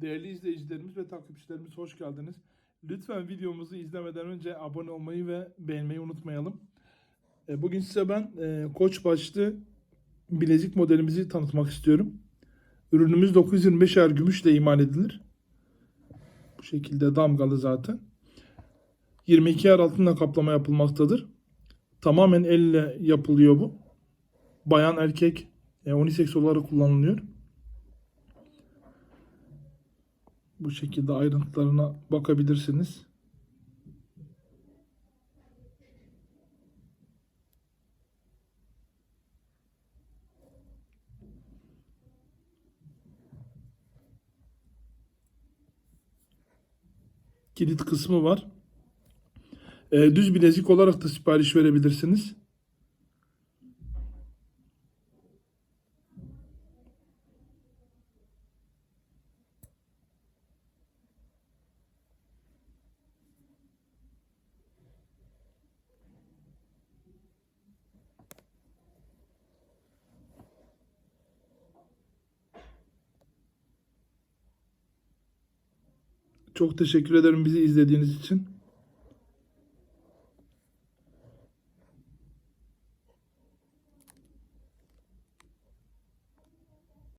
Değerli izleyicilerimiz ve takipçilerimiz hoş geldiniz. Lütfen videomuzu izlemeden önce abone olmayı ve beğenmeyi unutmayalım. E, Bugün size ben e, Koç başlı bilezik modelimizi tanıtmak istiyorum. Ürünümüz 925 er gümüşle imal edilir. Bu şekilde damgalı zaten. 22 er altınla kaplama yapılmaktadır. Tamamen elle yapılıyor bu. Bayan erkek e, unisex olarak kullanılıyor. Bu şekilde ayrıntılarına bakabilirsiniz. Kilit kısmı var. E, düz bilezik olarak da sipariş verebilirsiniz. Çok teşekkür ederim bizi izlediğiniz için.